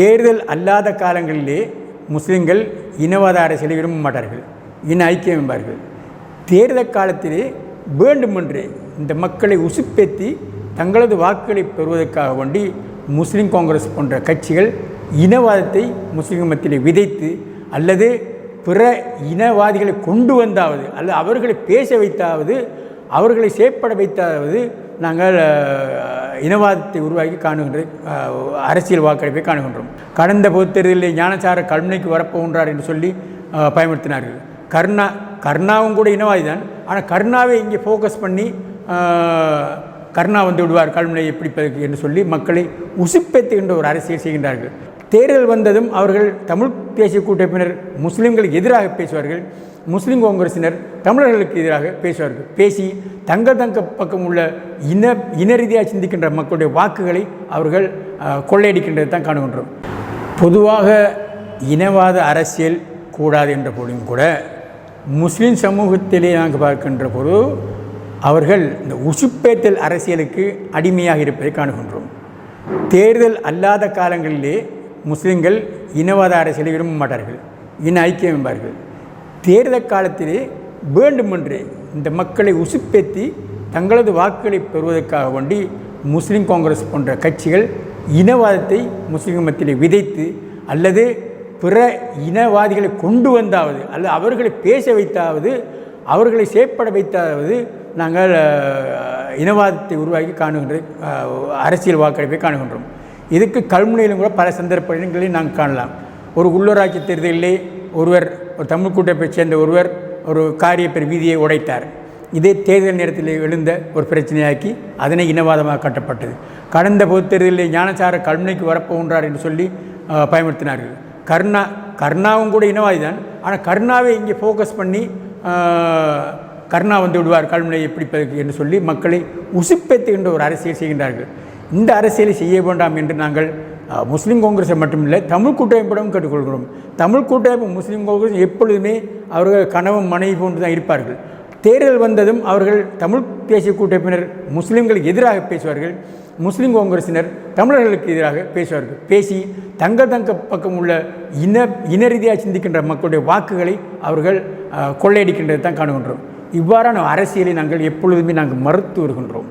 தேர்தல் அல்லாத காலங்களிலே முஸ்லிம்கள் இனவாத அரசியலை விரும்ப மாட்டார்கள் இன ஐக்கியம் என்பார்கள். தேர்தல் காலத்திலே வேண்டுமென்றே இந்த மக்களை உசுப்பேத்தி தங்களது வாக்குகளை பெறுவதற்காக வேண்டி முஸ்லீம் காங்கிரஸ் போன்ற கட்சிகள் இனவாதத்தை முஸ்லீம் மத்தியிலே விதைத்து அல்லது பிற இனவாதிகளை கொண்டு வந்தாவது அல்லது அவர்களை பேச வைத்தாவது அவர்களை செயற்பட வைத்தாவது நாங்கள் இனவாதத்தை உருவாக்கி காணுகின்ற அரசியல் வாக்கெடுப்பை காணுகின்றோம். கடந்த பொது தேர்தலில் ஞானசார கல்முனைக்கு வரப்போகின்றார் என்று சொல்லி பயன்படுத்தினார்கள் கர்ணா கருணா கருணாவும் கூட இனவாதி தான். ஆனால் கருணாவை இங்கே ஃபோக்கஸ் பண்ணி கர்ணா கருணா வந்து விடுவார் கல்முனையை பிடிப்பதற்கு என்று சொல்லி மக்களை உசுப்பேத்துகின்ற ஒரு அரசியல் செய்கின்றார்கள். தேர்தல் வந்ததும் அவர்கள் தமிழ் தேசிய கூட்டமைப்பினர் முஸ்லீம்களுக்கு எதிராக பேசுவார்கள். முஸ்லீம் காங்கிரசினர் தமிழர்களுக்கு எதிராக பேசுவார்கள். பேசி தங்கள் தங்க பக்கம் உள்ள இன இன ரீதியாக சிந்திக்கின்ற மக்களுடைய வாக்குகளை அவர்கள் கொள்ளையடிக்கின்றது தான் காணுகின்றோம் பொதுவாக இனவாத அரசியல் கூடாது என்ற போதும் கூட முஸ்லீம் சமூகத்திலே நாங்கள் பார்க்கின்ற போது அவர்கள் இந்த உசுப்பேத்தல் அரசியலுக்கு அடிமையாக இருப்பதை காணுகின்றோம். தேர்தல் அல்லாத காலங்களிலே முஸ்லீம்கள் இனவாத அரசியலை விரும்ப மாட்டார்கள். இன ஐக்கியம் என்பார்கள். தேர்தல் காலத்திலே வேண்டுமென்றே இந்த மக்களை உசுப்பேத்தி தங்களது வாக்குகளை பெறுவதற்காக வேண்டி முஸ்லீம் காங்கிரஸ் போன்ற கட்சிகள் இனவாதத்தை முஸ்லீம் மத்தியிலே விதைத்து அல்லது பிற இனவாதிகளை கொண்டு வந்தாவது அல்லது அவர்களை பேச வைத்தாவது அவர்களை செயற்பட வைத்தாவது நாங்கள் இனவாதத்தை உருவாக்கி காணுகின்ற அரசியல் வாக்களிப்பை காணுகின்றோம். இதுக்கு கல்முனையிலும் கூட பல சந்தர்ப்பங்களில் நாங்கள் காணலாம். ஒரு உள்ளூராட்சி தேர்தலிலே ஒருவர் ஒரு தமிழ் கூட்டமைப்பைச் சேர்ந்த ஒருவர் ஒரு காரியப்பெரு வீதியை உடைத்தார். இதே தேர்தல் நேரத்தில் எழுந்த ஒரு பிரச்சனையாக்கி அதனை இனவாதமாக கட்டப்பட்டது. கடந்த பொதுத் தேர்தலில் ஞானசார கல்முனைக்கு வரப்போகின்றார் என்று சொல்லி பயன்படுத்தினார்கள் கர்ணா கருணா கருணாவும் கூட இனவாதி தான் ஆனால் கருணாவை இங்கே ஃபோக்கஸ் பண்ணி கர்ணா கருணா வந்து விடுவார் கல்முனையை பிடிப்பதற்கு என்று சொல்லி மக்களை உசுப்பேத்துகின்ற ஒரு அரசியல் செய்கின்றார்கள். இந்த அரசியலை செய்ய வேண்டாம் என்று நாங்கள் முஸ்லீம் காங்கிரஸை மட்டுமில்லை தமிழ் கூட்டமைப்பிடம் கேட்டுக்கொள்கிறோம். தமிழ் கூட்டமைப்பு முஸ்லீம் காங்கிரஸ் எப்பொழுதுமே அவர்கள் கணவன் மனைவி போன்று தான் இருப்பார்கள். தேர்தல் வந்ததும் அவர்கள் தமிழ் தேசிய கூட்டமைப்பினர் முஸ்லீம்களுக்கு எதிராக பேசுவார்கள். முஸ்லீம் காங்கிரசினர் தமிழர்களுக்கு எதிராக பேசுவார்கள். பேசி தங்க தங்க பக்கம் உள்ள இன இன ரீதியாக சிந்திக்கின்ற மக்களுடைய வாக்குகளை அவர்கள் கொள்ளையடிக்கின்றது தான் காணுகின்றோம். இவ்வாறான அரசியலை நாங்கள் எப்பொழுதுமே நாங்கள் மறுத்து வருகின்றோம்.